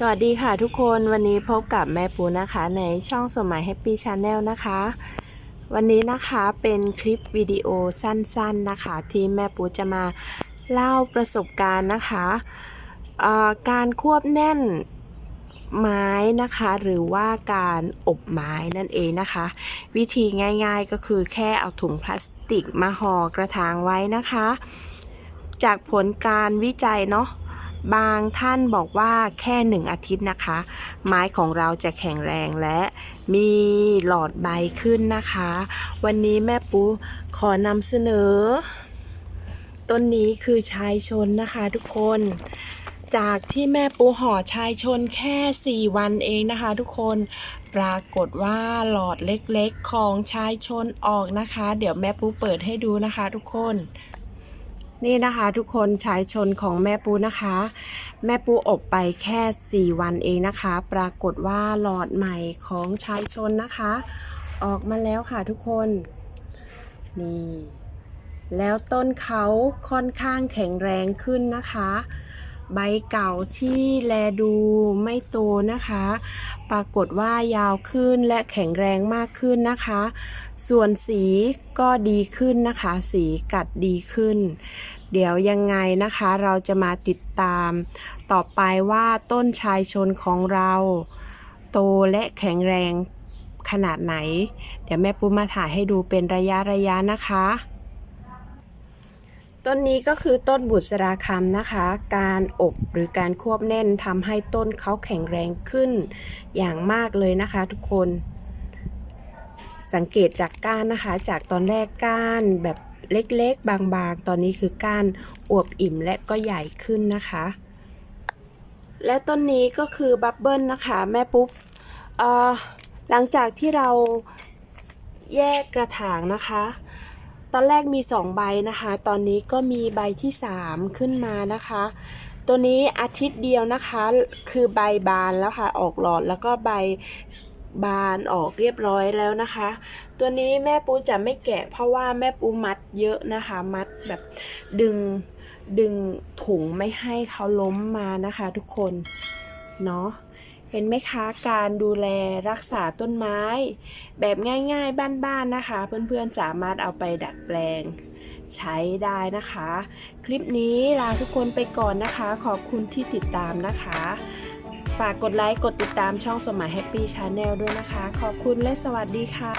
สวัสดีค่ะทุกคนวันนี้พบกับแม่ปูนะคะในช่องสมัยแฮปปี้ชาแนลนะคะ วันนี้นะคะเป็นคลิปวิดีโอสั้นๆนะคะ ที่แม่ปูจะมาเล่าประสบการณ์นะคะ การควบแน่น ไม้นะคะหรือว่าการอบไม้นั่นเองนะคะ วิธีง่ายๆก็คือแค่เอาถุงพลาสติกมาห่อกระถางไว้นะคะ จากผลการวิจัยเนาะบางท่านบอกว่าแค่หนึ่งอาทิตย์นะคะ ไม้ของเราจะแข็งแรงและมีหลอดใบขึ้นนะคะ วันนี้แม่ปูขอนำเสนอ ต้นนี้คือชายชนนะคะทุกคน จากที่แม่ปูห่อชายชนแค่ 4 วันเองนะคะทุกคนปรากฏว่าหลอดเล็กๆของชายชนออกนะคะ เดี๋ยวแม่ปูเปิดให้ดูนะคะทุกคน นี่นะคะทุกคนชายชนของแม่ปูนะคะ แม่ปูอบไปแค่ 4 วันเองนะคะ ปรากฏว่าหลอดใหม่ของชายชนนะคะ ออกมาแล้วค่ะทุกคนนี่แล้วต้นเขาค่อนข้างแข็งแรงขึ้นนะคะ ใบเก่าที่แลดูไม่โตนะคะ ปรากฏว่ายาวขึ้นและแข็งแรงมากขึ้นนะคะ ส่วนสีก็ดีขึ้นนะคะ สีกัดดีขึ้น เดี๋ยวยังไงนะคะเราจะมาติดตาม ต่อไปว่าต้นชายชนของเรา โตและแข็งแรงขนาดไหน เดี๋ยวแม่ปูมาถ่ายให้ดูเป็นระยะระยะนะคะ ต้นนี้ก็คือต้นบุษราคำนะคะ การอบหรือการควบแน่นทำให้ต้นเขาแข็งแรงขึ้นอย่างมากเลยนะคะ ทุกคน สังเกตจากก้านนะคะ จากตอนแรกก้านแบบเล็กๆ บางๆ ตอนนี้คือก้านอวบอิ่มและก็ใหญ่ขึ้นนะคะ และต้นนี้ก็คือบับเบิลนะคะ แม่ปุ๊บหลังจากที่เราแยกกระถางนะคะ ตอนแรกมี 2 ใบนะคะ ตอนนี้ก็มีใบที่ 3 ขึ้นมานะคะ ตัวนี้อาทิตย์เดียวนะคะ คือใบบานแล้วค่ะ ออกหลอดแล้วก็ใบบานออกเรียบร้อยแล้วนะคะ ตัวนี้แม่ปูจะไม่แกะ เพราะว่าแม่ปูมัดเยอะนะคะ มัดแบบดึงดึงถุงไม่ให้เขาล้มมานะคะ ทุกคน เนาะ เห็นไหมคะการดูแลรักษาต้นไม้ แบบง่ายๆบ้านๆนะคะ เพื่อนๆสามารถเอาไปดัดแปลง ใช้ได้นะคะ คลิปนี้ลาทุกคนไปก่อนนะคะ ขอบคุณที่ติดตามนะคะ ฝากกดไลค์กดติดตามช่องสมัยแฮปปี้ชาแนลด้วยนะคะ ขอบคุณและสวัสดีค่ะ